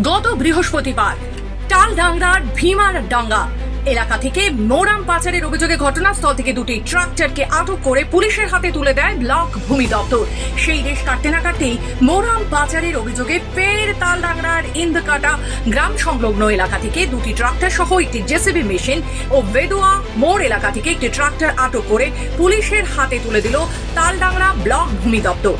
গত বৃহস্পতিবার, টালডাংরার ভীমার ডাঙ্গা এলাকা থেকে মোরাম পাচারের অভিযোগে ঘটনাস্থল থেকে দুটি ট্রাক্টরকে আটক করে পুলিশের হাতে তুলে দেয় ব্লক ভূমি দপ্তর। সেই রেশ কাটতে না কাটতেই মোরাম পাচারের অভিযোগে ফের তালডাংরার ইন্দকাটা গ্রাম সংলগ্ন এলাকা থেকে দুটি ট্রাক্টর সহ একটি জেসিবি মেশিন ও বেদুয়া মোড় এলাকা থেকে একটি ট্রাক্টর আটক করে পুলিশের হাতে তুলে দিল তালডাংরা ব্লক ভূমি দপ্তর।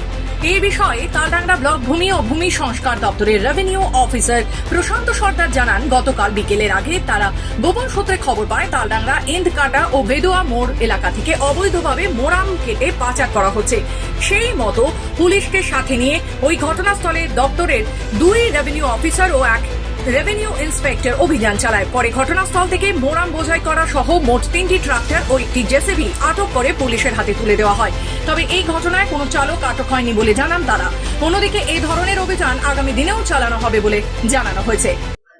এই বিষয়ে তালডাঙ্গা ব্লক ভূমি ও ভূমি সংস্কার দপ্তরের রেভিনিউ অফিসার প্রশান্ত সর্দার জানান, গতকাল বিকেলের আগে তারা গোপন সূত্রে খবর পায় তালডাংরা এন্দকাটা ও বেদোয়া মোড় এলাকা থেকে অবৈধভাবে মোরাম কেটে পাচার করা হচ্ছে। সেই মতো পুলিশকে সাথে নিয়ে ওই ঘটনাস্থলে দপ্তরের দুই রেভিনিউ অফিসার ও এক রেভিনিউ ইন্সপেক্টর অভিযান চালায়। পরে ঘটনাস্থল থেকে মোরাম বোঝাই করা সহ মোট তিনটি ট্রাক্টর ও একটি জেসিবি আটক করে পুলিশের হাতে তুলে দেওয়া হয়। তবে এই ঘটনায় কোনো চালক আটক হয়নি বলে জানান তারা। অন্যদিকে এই ধরনের অভিযান আগামী দিনেও চালানো হবে বলে জানানো হয়েছে।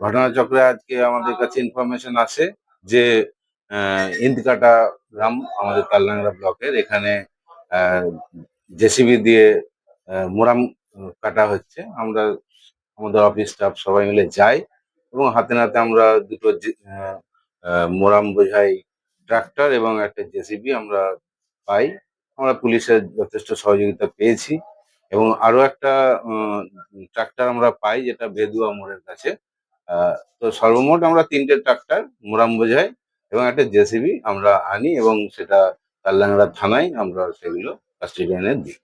ঘটনাচক্রে আজকে আমাদের কাছে ইনফরমেশন আসে যে ইন্দকাটা গ্রাম আমাদের তালডাংরা ব্লকের এখানে জেসিবি দিয়ে মোরাম কাটা হচ্ছে। আমরা আমাদের অফিস স্টাফ সবাই মিলে যাই এবং হাতে নাতে আমরা দুটো মোরাম বোঝাই ট্রাক্টর এবং একটা জেসিবি আমরা পাই। আমরা পুলিশের যথেষ্ট সহযোগিতা পেয়েছি এবং আরও একটা ট্রাক্টর আমরা পাই যেটা বেদুয়া মোড়ের কাছে। তো সর্বমোট আমরা তিনটে ট্রাক্টর মোরাম বোঝাই এবং একটা জেসিবি আমরা আনি এবং সেটা কাল্লাংড়া থানায় আমরা সেগুলো কাস্টডিয়ানে দিই।